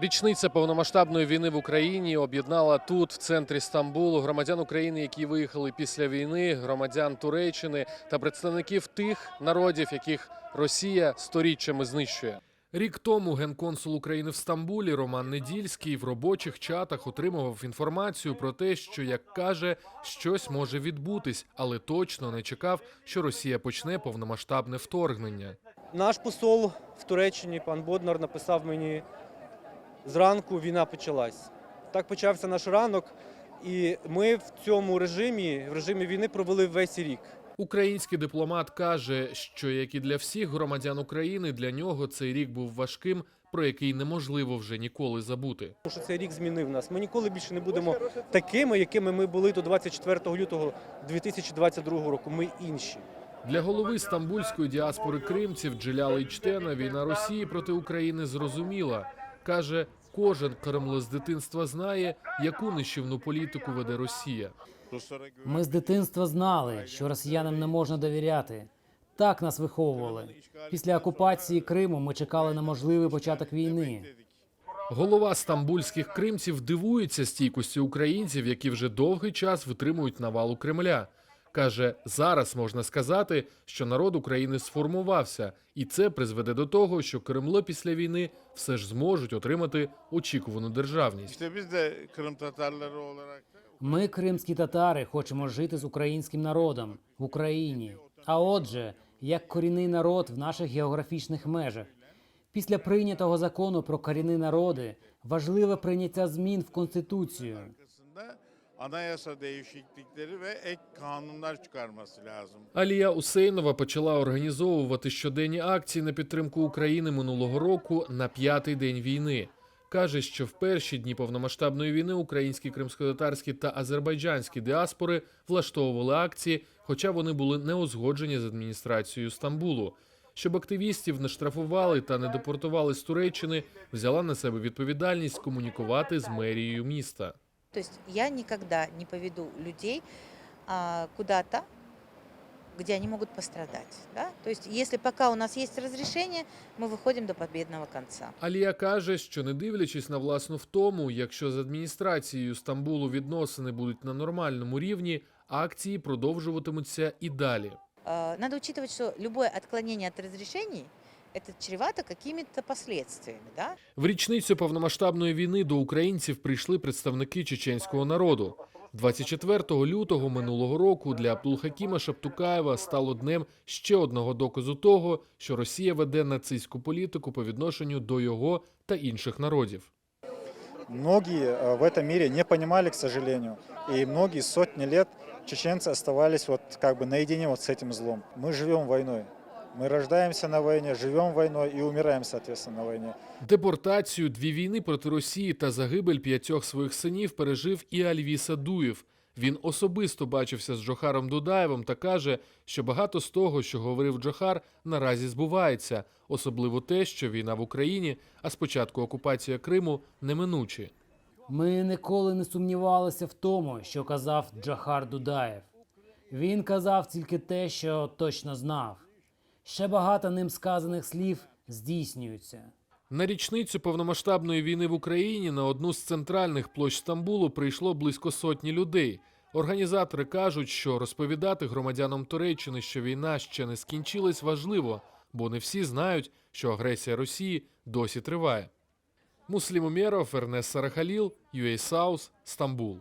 Річниця повномасштабної війни в Україні об'єднала тут, в центрі Стамбулу, громадян України, які виїхали після війни, громадян Туреччини та представників тих народів, яких Росія сторіччями знищує. Рік тому генконсул України в Стамбулі Роман Недільський в робочих чатах отримував інформацію про те, що, як каже, щось може відбутись, але точно не чекав, що Росія почне повномасштабне вторгнення. Наш посол в Туреччині, пан Боднар, написав мені зранку війна почалась. Так почався наш ранок, і ми в цьому режимі, в режимі війни, провели весь рік. Український дипломат каже, що як і для всіх громадян України, для нього цей рік був важким, про який неможливо вже ніколи забути. Тому що цей рік змінив нас. Ми ніколи більше не будемо такими, якими ми були до 24 лютого 2022 року. Ми інші. Для голови стамбульської діаспори кримців Джеляла Ічтена війна Росії проти України зрозуміла. Каже, кожен кремло з дитинства знає, яку нищівну політику веде Росія. Ми з дитинства знали, що росіянам не можна довіряти. Так нас виховували. Після окупації Криму ми чекали на можливий початок війни. Голова стамбульських кримців дивується стійкості українців, які вже довгий час витримують навалу Кремля. Каже, зараз можна сказати, що народ України сформувався, і це призведе до того, що Кремло після війни все ж зможуть отримати очікувану державність. Ми, кримські татари, хочемо жити з українським народом в Україні. А отже, як корінний народ в наших географічних межах. Після прийнятого закону про корінні народи важливе прийняття змін в конституцію. Anayasa değişiklikleri ve ek kanunlar çıkarması lazım. Усейнова почала організовувати щоденні акції на підтримку України минулого року на п'ятий день війни. Каже, що в перші дні повномасштабної війни українські кримськотатарські та азербайджанські діаспори влаштовували акції, хоча вони були не узгоджені з адміністрацією Стамбулу. Щоб активістів не штрафували та не депортували з Туреччини, взяла на себе відповідальність комунікувати з мерією міста. То есть я никогда не поведу людей а, куда-то, где они могут пострадать. Да? То есть если пока у нас есть разрешение, мы выходим до победного конца. Алія каже, що не дивлячись на власну втому, якщо з адміністрацією Стамбулу відносини будуть на нормальному рівні, акції продовжуватимуться і далі. А, Надо учитывать, что любое отклонение от разрешений это чревато какими-то последствиями. Да? В річницю повномасштабної війни до українців прийшли представники чеченського народу. 24 лютого минулого року для Абдулхакіма Шаптукаєва стало днем ще одного доказу того, що Росія веде нацистську політику по відношенню до його та інших народів. Многие э, в этом мире не понимали, к сожалению, и многие сотни лет чеченцы оставались вот как бы наедине вот с этим злом. Мы живем войной. Мы рождаемся на войне, живем войной и умираем, соответственно, на войне. Депортацію, дві війни проти Росії та загибель п'ятьох своїх синів пережив і Альві Садуєв. Він особисто бачився з Джохаром Дудаєвим та каже, що багато з того, що говорив Джохар, наразі збувається, особливо те, що війна в Україні, а спочатку окупація Криму неминучі. Ми ніколи не сумнівалися в тому, що казав Джахар Дудаєв. Він казав тільки те, що точно знав. Ще багато ним сказаних слів здійснюються. На річницю повномасштабної війни в Україні на одну з центральних площ Стамбулу прийшло близько сотні людей. Організатори кажуть, що розповідати громадянам Туреччини, що війна ще не скінчилась, важливо, бо не всі знають, що агресія Росії досі триває. Муслім Умєров, Ернес Сарахаліл, UA South, Стамбул.